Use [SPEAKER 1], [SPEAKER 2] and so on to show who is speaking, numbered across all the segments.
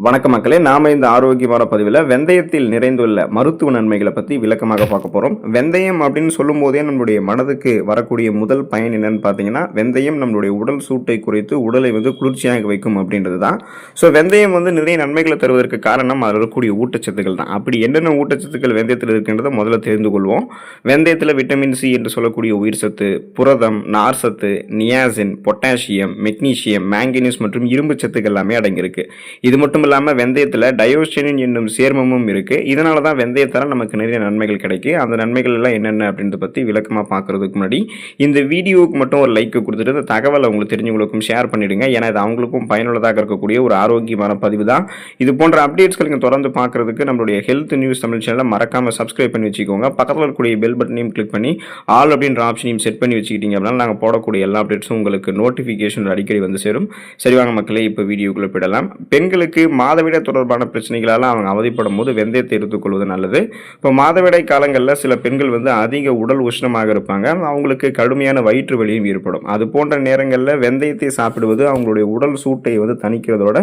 [SPEAKER 1] வணக்க மக்களே நாம இந்த ஆரோக்கியமான பதிவில் வெந்தயத்தில் நிறைந்துள்ள மருத்துவ நன்மைகளை பற்றி விளக்கமாக பார்க்க போகிறோம் வெந்தயம் அப்படின்னு சொல்லும் போதே நம்மளுடைய மனதுக்கு வரக்கூடிய முதல் பயன் என்னன்னு பார்த்தீங்கன்னா வெந்தயம் நம்மளுடைய உடல் சூட்டை குறைத்து உடலை வந்து குளிர்ச்சியாக வைக்கும் அப்படின்றது தான் ஸோ வெந்தயம் வந்து நிறைய நன்மைகளை தருவதற்கு காரணம் அதில் இருக்கக்கூடிய ஊட்டச்சத்துக்கள் தான். அப்படி என்னென்ன ஊட்டச்சத்துக்கள் வெந்தயத்தில் இருக்கின்றதை முதல்ல தெரிந்து கொள்வோம். வெந்தயத்தில் விட்டமின் சி என்று சொல்லக்கூடிய உயிர் சத்து புரதம் நார் சத்து நியாசின் பொட்டாசியம் மெக்னீசியம் மேங்கனீஸ் மற்றும் இரும்பு சத்துக்கள் எல்லாமே அடங்கியிருக்கு. இது மட்டும் இல்லாமல் வெந்தயத்தில் டயோஸ்டினின் என்னும் சேர்மமும் இருக்குது இதனால தான் வெந்தயத்தால் நமக்கு நிறைய நன்மைகள் கிடைக்கும் அந்த நன்மைகள் எல்லாம் என்னென்ன அப்படின்றத பற்றி விளக்கமாக பார்க்குறதுக்கு முன்னாடி இந்த வீடியோவுக்கு மட்டும் ஒரு லைக் கொடுத்துட்டு இந்த தகவலை உங்களுக்கு தெரிஞ்சவங்களுக்கும் ஷேர் பண்ணிவிடுங்க ஏன்னா இது அவங்களுக்கும் பயனுள்ளதாக இருக்கக்கூடிய ஒரு ஆரோக்கியமான பதிவு தான். இது போன்ற அப்டேட்ஸ்கள் நீங்கள் தொடர்ந்து பார்க்குறதுக்கு நம்மளுடைய ஹெல்த் நியூஸ் தமிழ் சேனலை மறக்காமல் சப்ஸ்கிரைப் பண்ணி வச்சுக்கோங்க. பக்கத்தில் இருக்கக்கூடிய பெல் பட்டனையும் கிளிக் பண்ணி ஆல் அப்படின்ற ஆப்ஷனையும் செட் பண்ணி வச்சுக்கிட்டீங்க அப்படின்னா நாங்கள் போடக்கூடிய எல்லா அப்டேட்ஸும் உங்களுக்கு நோட்டிஃபிகேஷன் அடிக்கடி வந்து சேரும். சரி வாங்க மக்களே இப்போ வீடியோக்குள்ளே போயிடலாம். பெண்களுக்கு மாதவிடாய் தொடர்பான பிரச்சனைகளால் அவங்க அவதிப்படும் போது வெந்தயத்தை எடுத்துக்கொள்வது நல்லது. இப்போ மாதவிடாய் காலங்களில் சில பெண்கள் வந்து அதிக உடல் உஷ்ணமாக இருப்பாங்க. அவங்களுக்கு கடுமையான வயிற்று வலியும் ஏற்படும். அது போன்ற நேரங்களில் வெந்தயத்தை சாப்பிடுவது அவங்களுடைய உடல் சூட்டை வந்து தணிக்கிறதோட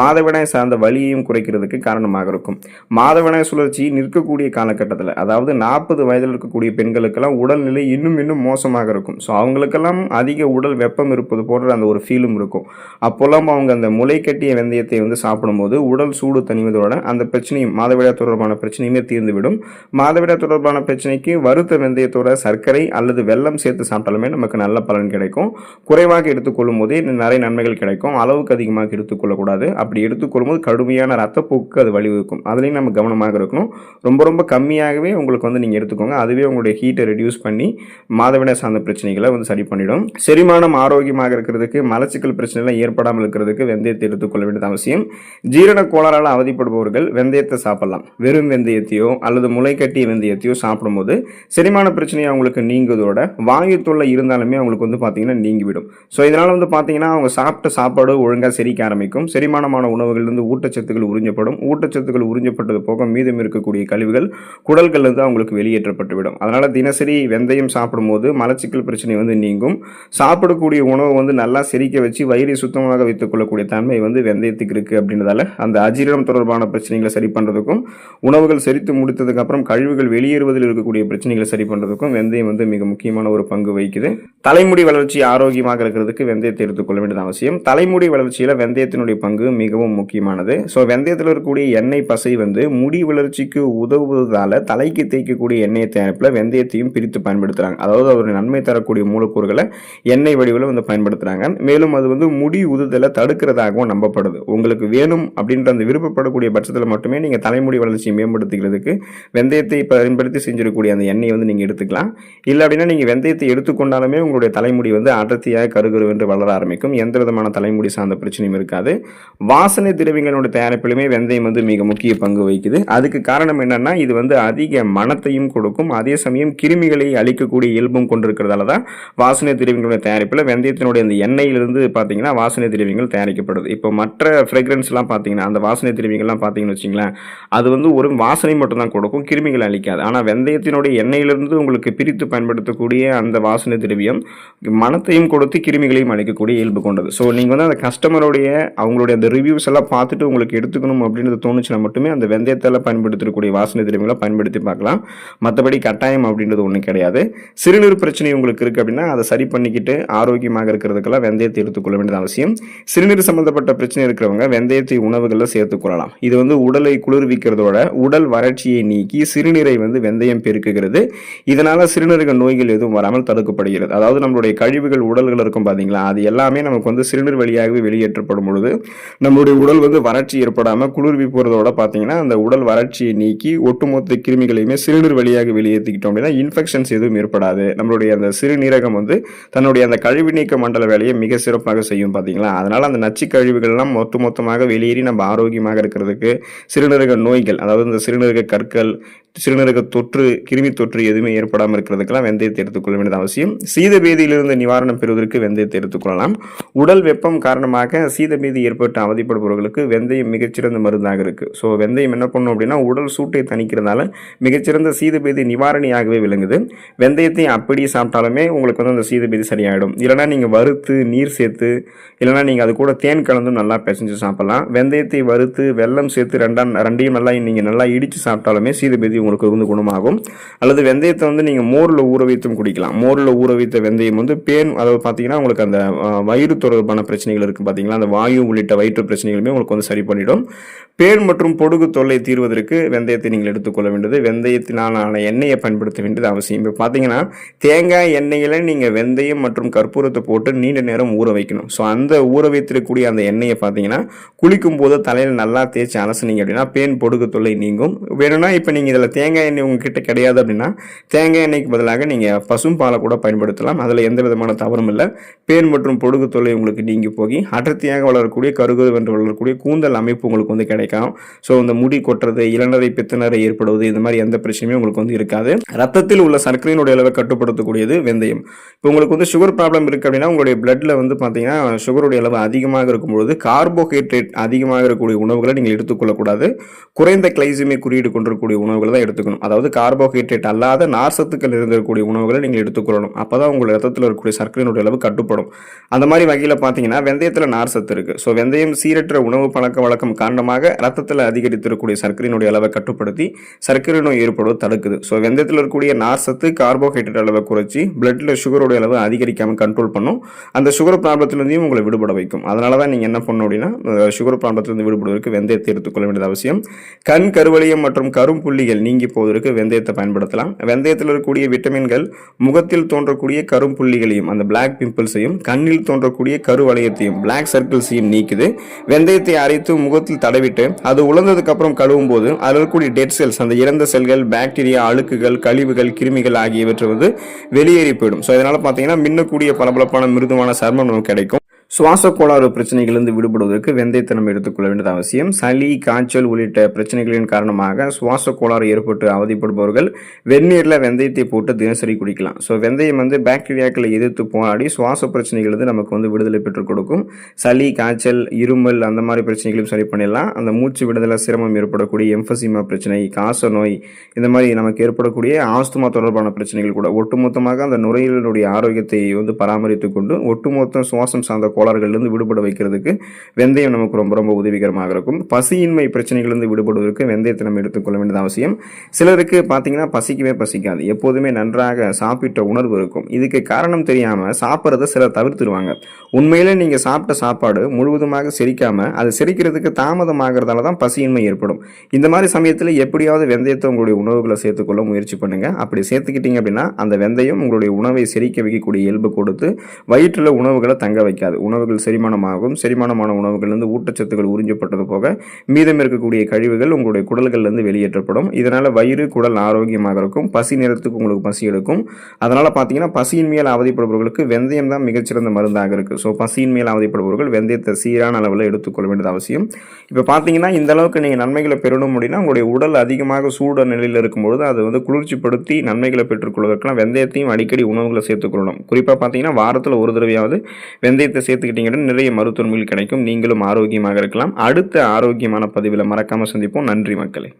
[SPEAKER 1] மாதவிடாய் சார்ந்த வலியையும் குறைக்கிறதுக்கு காரணமாக இருக்கும். மாதவிடாய் சுழற்சி நிற்கக்கூடிய காலகட்டத்தில் அதாவது நாற்பது வயதில் இருக்கக்கூடிய பெண்களுக்கெல்லாம் உடல்நிலை இன்னும் இன்னும் மோசமாக இருக்கும். ஸோ அவங்களுக்கெல்லாம் அதிக உடல் வெப்பம் இருப்பது போன்ற அந்த ஒரு ஃபீலும் இருக்கும். அப்போல்லாம் அவங்க அந்த முளை கட்டிய வெந்தயத்தை வந்து சாப்பிடும்போது உடல் சூடு தணிவதோட அந்த பிரச்சனையும் மாதவிடா தொடர்பான பிரச்சனையுமே தீர்ந்துவிடும். மாதவிடா தொடர்பான பிரச்சனைக்கு வறுத்த வெந்தயத்தோட சர்க்கரை அல்லது வெல்லம் சேர்த்து சாப்பிட்டாலுமே நமக்கு நல்ல பலன் கிடைக்கும். குறைவாக எடுத்துக்கொள்ளும் போதே நிறைய நன்மைகள் கிடைக்கும். அளவுக்கு அதிகமாக எடுத்துக்கொள்ளக்கூடாது. அப்படி எடுத்துக்கொள்ளும் போது கடுமையான ரத்தப்போக்கு அது வழிவகுக்கும். அதுலேயும் நம்ம கவனமாக இருக்கணும். ரொம்ப ரொம்ப கம்மியாகவே உங்களுக்கு வந்து நீங்கள் எடுத்துக்கோங்க. அதுவே உங்களுடைய ஹீட்டை ரெடியூஸ் பண்ணி மாதவிடா சார்ந்த பிரச்சனைகளை வந்து சரி பண்ணிடும். செரிமானம் ஆரோக்கியமாக இருக்கிறதுக்கு மலச்சிக்கல் பிரச்சனைலாம் ஏற்படாமல் இருக்கிறதுக்கு வெந்தயத்தை எடுத்துக்கொள்ள வேண்டியது அவசியம். ஜீரண கோளாறால் அவதிப்படுபவர்கள் வெந்தயத்தை சாப்பிடலாம். வெறும் வெந்தயத்தையோ அல்லது முளைக்கட்டிய வெந்தயத்தையோ சாப்பிடும்போது செரிமான பிரச்சனையை அவங்களுக்கு நீங்குவதோட வாயு தொல்லை இருந்தாலுமே அவங்களுக்கு வந்து பார்த்தீங்கன்னா நீங்கிவிடும். ஸோ இதனால் வந்து பார்த்தீங்கன்னா அவங்க சாப்பிட்ட சாப்பாடு ஒழுங்காக செரிக்க ஆரம்பிக்கும். செரிமானமான உணவுகள்லேருந்து ஊட்டச்சத்துக்கள் உறிஞ்சப்படும். ஊட்டச்சத்துக்கள் உறிஞ்சப்பட்டது போக மீதம் இருக்கக்கூடிய கழிவுகள் குடல்கள்லேருந்து அவங்களுக்கு வெளியேற்றப்பட்டுவிடும். அதனால் தினசரி வெந்தயம் சாப்பிடும்போது மலச்சிக்கல் பிரச்சனை வந்து நீங்கும். சாப்பிடக்கூடிய உணவை வந்து நல்லா செரிக்க வச்சு வயிறை சுத்தமாக வைத்துக் கொள்ளக்கூடிய தன்மை வந்து வெந்தயத்துக்கு இருக்குது அப்படின்றதால அந்த அஜீரணம் தொடர்பான பிரச்சனைகளை சரி பண்ணுறதுக்கும் உணவுகள் செரித்து முடித்ததுக்கு அப்புறம் கழிவுகள் வெளியேறுவதில் இருக்கக்கூடிய பிரச்சனைகளை சரி பண்ணுறதுக்கும் வெந்தயம் வந்து மிக முக்கியமான ஒரு பங்கு வகிக்குது. தலைமுடி வளர்ச்சி ஆரோக்கியமாக இருக்கிறதுக்கு வெந்தயத்தை எடுத்துக்கொள்ள வேண்டியது அவசியம். தலைமுடி வளர்ச்சியில் வெந்தயத்தினுடைய பங்கு மிகவும் முக்கியமானது. ஸோ வெந்தயத்தில் இருக்கக்கூடிய எண்ணெய் பசை வந்து முடி வளர்ச்சிக்கு உதவுவதால் தலைக்கு தேய்க்கக்கூடிய எண்ணெய் தயாரிப்பில் வெந்தயத்தையும் பிரித்து பயன்படுத்துகிறாங்க அதாவது ஒரு நன்மை தரக்கூடிய மூலக்கூறுகளை எண்ணெய் வடிவில் வந்து பயன்படுத்துகிறாங்க மேலும் அது வந்து முடி உதுதலை தடுக்கிறதாகவும் நம்பப்படுது. உங்களுக்கு வேணும் அப்படின்ற அந்த விருப்பப்படக்கூடிய பட்சத்தில் மட்டுமே நீங்கள் தலைமுடி வளர்ச்சியை மேம்படுத்திக்கிறதுக்கு வெந்தயத்தை பயன்படுத்தி செஞ்சிடக்கூடிய அந்த எண்ணெயை வந்து நீங்கள் எடுத்துக்கலாம். இல்லை அப்படின்னா நீங்கள் வெந்தயத்தை எடுத்துக்கொண்டாலுமே உங்களுடைய தலைமுடி வந்து அடர்த்தியாக கருகருவென்று வளர ஆரம்பிக்கும். எந்த விதமான தலைமுடி சார்ந்த பிரச்சனையும் இருக்காது. வாசனை திரவியங்களோட தயாரிப்பிலுமே வெந்தயம் வந்து மிக முக்கிய பங்கு வகிக்குது. அதுக்கு காரணம் என்னென்னா இது வந்து அதிக மனத்தையும் கொடுக்கும். அதே சமயம் கிருமிகளை அழிக்கக்கூடிய இயல்பும் கொண்டிருக்கிறதால தான் வாசனை திரவியங்களோட தயாரிப்பில் வெந்தயத்தினுடைய அந்த எண்ணெயிலிருந்து பார்த்தீங்கன்னா வாசனை திரவியங்கள் தயாரிக்கப்படுது. இப்போ மற்ற ஃப்ரெக்ரன்ஸ்லாம் பார்த்தீங்கன்னா அந்த வாசனை திரவியங்கள்லாம் பார்த்தீங்கன்னு வச்சிங்களேன் அது வந்து ஒரு வாசனை மட்டும்தான் கொடுக்கும் கிருமிகள் அழிக்காது. ஆனால் வெந்தயத்தினுடைய எண்ணெயிலிருந்து உங்களுக்கு பிரித்து பயன்படுத்தக்கூடிய அந்த வாசனை திரவியம் மனத்தையும் கொடுத்து கிருமிகளையும் அழிக்கக்கூடிய இயல்பு கொண்டது. ஸோ நீங்கள் வந்து அந்த கஸ்டமருடைய அவங்களுடைய அந்த ரிவ்யூஸ் எல்லாம் பார்த்துட்டு உங்களுக்கு எடுத்துக்கணும் அப்படின்றது தோணுச்சுன்னா மட்டுமே அந்த வெந்தயத்தால் பயன்படுத்தக்கூடிய வாசனை திரவியங்களை பயன்படுத்தி பார்க்கலாம். மற்றபடி கட்டாயம் அப்படின்றது ஒன்றும் கிடையாது. சிறுநீர் பிரச்சனை உங்களுக்கு இருக்குது அப்படின்னா அதை சரி பண்ணிக்கிட்டு ஆரோக்கியமாக இருக்கிறதுக்கெல்லாம் வெந்தயத்தை எடுத்துக்கொள்ள வேண்டியது அவசியம். சிறுநீர் சம்பந்தப்பட்ட பிரச்சனை இருக்கிறவங்க வெந்தயத்தை உணவுகளில் சேர்த்துக்கொள்ளலாம் இது வந்து உடலை குளிர்விக்கிறதோட உடல் வறட்சியை நீக்கி சிறுநீரை வந்து வெந்தயம் பெருக்குகிறது. இதனால சிறுநீரக நோய்கள் எதுவும் வராமல் தடுக்கப்படுகிறது. அதாவது நம்மளுடைய கழிவுகள் உடல்கள் இருக்கும் பார்த்தீங்களா அது எல்லாமே நமக்கு வந்து சிறுநீர் வழியாகவே வெளியேற்றப்படும் பொழுது நம்மளுடைய உடல் வந்து வறட்சி ஏற்படாமல் குளிர்வி போகிறதோட பார்த்தீங்கன்னா அந்த உடல் வறட்சியை நீக்கி ஒட்டுமொத்த கிருமிகளையுமே சிறுநீர் வழியாக வெளியேற்றிக்கிட்டோம் அப்படின்னா இன்ஃபெக்ஷன்ஸ் எதுவும் ஏற்படாது. நம்மளுடைய அந்த சிறுநீரகம் வந்து தன்னுடைய அந்த கழிவு நீக்க மண்டல வேலையை மிக சிறப்பாக செய்யும் பார்த்தீங்களா அதனால் அந்த நச்சு கழிவுகள்லாம் மொத்த மொத்தமாக வெளியேறி நம்ம ஆரோக்கியமாக இருக்கிறதுக்கு சிறுநீரக நோய்கள் அதாவது இந்த சிறுநீரக கற்கள் சிறுநீரக தொற்று கிருமி தொற்று எதுவுமே ஏற்படாமல் இருக்கிறதுக்கெல்லாம் வெந்தயத்தை எடுத்துக்கொள்ள வேண்டியது அவசியம். சீதபேதியிலிருந்து நிவாரணம் பெறுவதற்கு வெந்தயத்தை எடுத்துக்கொள்ளலாம் உடல் வெப்பம் காரணமாக சீதபேதி ஏற்பட்டு அவதிப்படுபவர்களுக்கு வெந்தயம் மிகச்சிறந்த மருந்தாக இருக்குது ஸோ வெந்தயம் என்ன பண்ணும் அப்படின்னா உடல் சூட்டை தணிக்கிறதுனால மிகச்சிறந்த சீதபேதி நிவாரணியாகவே விளங்குது. வெந்தயத்தை அப்படியே சாப்பிட்டாலுமே உங்களுக்கு வந்து அந்த சீதபேதி சரியாயிடும். இல்லைனா நீங்கள் வறுத்து நீர் சேர்த்து இல்லைனா நீங்கள் அது கூட தேன் கலந்தும் நல்லா பிசைஞ்சு சாப்பிடலாம். வெந்தயத்தை வறுத்து வெல்லம் சேர்த்து ரெண்டா ரெண்டையும் நல்லா நீங்கள் நல்லா இடித்து சாப்பிட்டாலுமே சீதபேதி உங்களுக்கு வந்து குணமாகும். அல்லது வெந்தயத்தை வந்து நீங்கள் மோரில் ஊற வைத்தும் குடிக்கலாம். மோரில் ஊற வைத்த வெந்தயம் வந்து பேன் அதாவது பார்த்தீங்கன்னா உங்களுக்கு அந்த வயிறு தொடர்பான பிரச்சனைகள் இருக்குது பார்த்தீங்களா அந்த வாயு உள்ளிட்ட வயிற்று பிரச்சனைகளுமே உங்களுக்கு வந்து சரி பண்ணிடும். பேன் மற்றும் பொடுகு தொல்லை தீர்வதற்கு வெந்தயத்தை நீங்கள் எடுத்துக்கொள்ள வேண்டியது. வெந்தயத்தினாலான எண்ணெயை பயன்படுத்த வேண்டியது அவசியம். இப்போ பார்த்தீங்கன்னா தேங்காய் எண்ணெயில் நீங்கள் வெந்தயம் மற்றும் கற்பூரத்தை போட்டு நீண்ட நேரம் ஊற வைக்கணும். ஸோ அந்த ஊற வைத்திருக்கக்கூடிய அந்த எண்ணெயை பார்த்தீங்கன்னா குளிக்கும் போது தலையில் நல்லா தேய்ச்சி அலசுனீங்க அப்படின்னா பேன் பொடுகு தொல்லை நீங்கும். வேணும்னா இப்போ நீங்கள் இதில் தேங்காய் எண்ணெய் உங்ககிட்ட கிடையாது அப்படின்னா தேங்காய் எண்ணெய்க்கு பதிலாக நீங்கள் பசும் பாலை கூட பயன்படுத்தலாம். அதில் எந்த விதமான தவறும் இல்லை. பேன் மற்றும் பொடுகு தொல்லை உங்களுக்கு நீங்கி போகி அடர்த்தியாக வளரக்கூடிய கருகுது வென்று வளரக்கூடிய கூந்தல் அமைப்பு உங்களுக்கு வந்து கிடைக்கும். ஸோ இந்த முடி கொட்டுறது இளநரை பித்தனரை ஏற்படுவது இந்த மாதிரி எந்த பிரச்சனையுமே உங்களுக்கு வந்து இருக்காது. ரத்தத்தில் உள்ள சர்க்கரையினுடைய அளவை கட்டுப்படுத்தக்கூடியது வெந்தயம். இப்போ உங்களுக்கு வந்து சுகர் ப்ராப்ளம் இருக்குது அப்படின்னா உங்களுடைய பிளட்டில் வந்து பார்த்தீங்கன்னா சுகருடைய அளவு அதிகமாக இருக்கும்பொழுது கார்போஹைட்ரேட் அதிகமாக இருக்கக்கூடிய உணவுகளை நீங்கள் எடுத்துக்கொள்ளக்கூடாது. குறைந்த கிளைசிமை குறியீடு கொண்டிருக்கக்கூடிய உணவுகளை தான் எடுத்துக்கணும். அதாவது கார்போஹைட்ரேட் அல்லாத நார்சத்துக்கள் இருந்திருக்கக்கூடிய உணவுகளை நீங்கள் எடுத்துக்கொள்ளணும். அப்போ தான் உங்கள் ரத்தத்தில் இருக்கக்கூடிய சர்க்கரையினுடைய அளவு கட்டுப்படும். அந்த மாதிரி வகையில் பார்த்தீங்கன்னா வெந்தயத்தில் நார் சத்து இருக்குது ஸோ வெந்தயம் சீரற்ற உணவு பழக்க வழக்கம் காரணமாக ரத்தத்தில் அதிகரித்திருக்கக்கூடிய சர்க்கரையினுடைய அளவை கட்டுப்படுத்தி சர்க்கரை நோய் ஏற்படுவது தடுக்குது. ஸோ வெந்தயத்தில் இருக்கக்கூடிய நார்சத்து கார்போஹைட்ரேட் அளவை குறைச்சி பிளட்டில் சுகருடைய அளவு அதிகரிக்காமல் கண்ட்ரோல் பண்ணும். அந்த சுகர் ப்ராப்ளத்துலேருந்தையும் உங்களை விடுபட வைக்கும். அதனால தான் நீங்கள் என்ன பண்ணணும் அப்படின்னா சுகர் சுகர் ப்ராப்ளத்திலிருந்து விடுபடுவதற்கு வெந்தயத்தை எடுத்துக்கொள்ள வேண்டியது அவசியம். கண் கருவளையம் மற்றும் கரும்புள்ளிகள் நீங்கி போவதற்கு வெந்தயத்தை பயன்படுத்தலாம். வெந்தயத்தில் இருக்கக்கூடிய விட்டமின்கள் முகத்தில் தோன்றக்கூடிய கரும்புள்ளிகளையும் அந்த பிளாக் பிம்பிள்ஸையும் கண்ணில் தோன்றக்கூடிய கருவளையத்தையும் பிளாக் சர்க்கிள்ஸையும் நீக்குது. வெந்தயத்தை அரைத்து முகத்தில் தடவிட்டு அது உலர்ந்ததுக்கு அப்புறம் கழுவும் போது அதில் இருக்கக்கூடிய டெட் செல்ஸ் அந்த இறந்த செல்கள் பாக்டீரியா அழுக்குகள் கழிவுகள் கிருமிகள் ஆகியவற்றை வந்து வெளியேறி போயிடும். ஸோ இதனால் பார்த்தீங்கன்னா மின்னக்கூடிய பளபளப்பான மிருதுவான சர்மம் நமக்கு கிடைக்கும். சுவாச கோளாறு பிரச்சனைகளிலிருந்து விடுபடுவதற்கு வெந்தயத்தை நம்ம எடுத்துக்கொள்ள வேண்டியது அவசியம். சளி காய்ச்சல் உள்ளிட்ட பிரச்சனைகளின் காரணமாக சுவாச கோளாறு ஏற்பட்டு அவதிப்படுபவர்கள் வெந்நீரில் வெந்தயத்தை போட்டு தினசரி குடிக்கலாம். ஸோ வெந்தயம் வந்து பாக்டீரியாக்களை எதிர்த்து போராடி சுவாச பிரச்சனைகளிலிருந்து நமக்கு வந்து விடுதலை பெற்றுக் கொடுக்கும். சளி காய்ச்சல் இருமல் அந்த மாதிரி பிரச்சனைகளையும் சரி பண்ணிடலாம். அந்த மூச்சு விடுதலை சிரமம் ஏற்படக்கூடிய எம்பசிமா பிரச்சனை காச நோய் இந்த மாதிரி நமக்கு ஏற்படக்கூடிய ஆஸ்துமா தொடர்பான பிரச்சனைகள் கூட ஒட்டுமொத்தமாக அந்த நுரையீரலுடைய ஆரோக்கியத்தை வந்து பராமரித்து கொண்டு ஒட்டுமொத்தம் சுவாசம் சார்ந்த கோளாறுகளிலிருந்து விடுபட வைக்கிறதுக்கு வெந்தயம் நமக்கு ரொம்ப ரொம்ப உதவிகரமாக இருக்கும். பசியின்மை பிரச்சனைகளிலிருந்து விடுபடுவதற்கு வெந்தயத்தை நம்ம எடுத்துக்கொள்ள வேண்டியது அவசியம். சிலருக்கு பார்த்தீங்கன்னா பசிக்கவே பசிக்காது. எப்போதுமே நன்றாக சாப்பிட்ட உணர்வு இருக்கும். இதுக்கு காரணம் தெரியாமல் சாப்பிட்றத சிலர் தவிர்த்துருவாங்க உண்மையிலே நீங்கள் சாப்பிட்ட சாப்பாடு முழுவதுமாக செரிக்காமல் அது செரிக்கிறதுக்கு தாமதமாகிறதால தான் பசியின்மை ஏற்படும். இந்த மாதிரி சமயத்தில் எப்படியாவது வெந்தயத்தை உங்களுடைய உணவுகளை சேர்த்துக்கொள்ள முயற்சி பண்ணுங்கள் அப்படி சேர்த்துக்கிட்டீங்க அப்படின்னா அந்த வெந்தயம் உங்களுடைய உணவை செரிக்க வைக்கக்கூடிய இயல்பு கொடுத்து வயிற்றில் உணவுகளை தங்க வைக்காது. உணவுகள் செரிமானமாகும். செரிமானமான உணவுகள்லேருந்து ஊட்டச்சத்துக்கள் உறிஞ்சப்பட்டது போக மீதம் இருக்கக்கூடிய கழிவுகள் உங்களுடைய குடல்கள்லேருந்து வெளியேற்றப்படும். இதனால் வயிறு குடல் ஆரோக்கியமாக இருக்கும். பசி நேரத்துக்கு உங்களுக்கு பசி எடுக்கும். அதனால் பார்த்தீங்கன்னா பசியின் மேல் அவதிப்படுபவர்களுக்கு வெந்தயம் தான் மிகச்சிறந்த மருந்தாக இருக்குது ஸோ பசியின் மேல் அவதிப்படுபவர்கள் வெந்தயத்தை சீரான அளவில் எடுத்துக்கொள்ள வேண்டியது அவசியம். இப்போ பார்த்தீங்கன்னா இந்த அளவுக்கு நீங்கள் நன்மைகளை பெறணும் அப்படின்னா உங்களுடைய உடல் அதிகமாக சூட நிலையில் இருக்கும்பொழுது அதை வந்து குளிர்ச்சிப்படுத்தி நன்மைகளை பெற்றுக்கொள்வதற்கெல்லாம் வெந்தயத்தையும் அடிக்கடி உணவுகளை சேர்த்துக்கொள்ளணும் குறிப்பாக பார்த்தீங்கன்னா வாரத்தில் ஒரு தடவையாவது வெந்தயத்தை சேர்த்து சேர்த்துக்கிட்டீங்கன்னா நிறைய மருத்துவர்கள் கிடைக்கும். நீங்களும் ஆரோக்கியமாக இருக்கலாம். அடுத்த ஆரோக்கியமான பதிவில் மறக்காமல் சந்திப்போம். நன்றி மக்களே.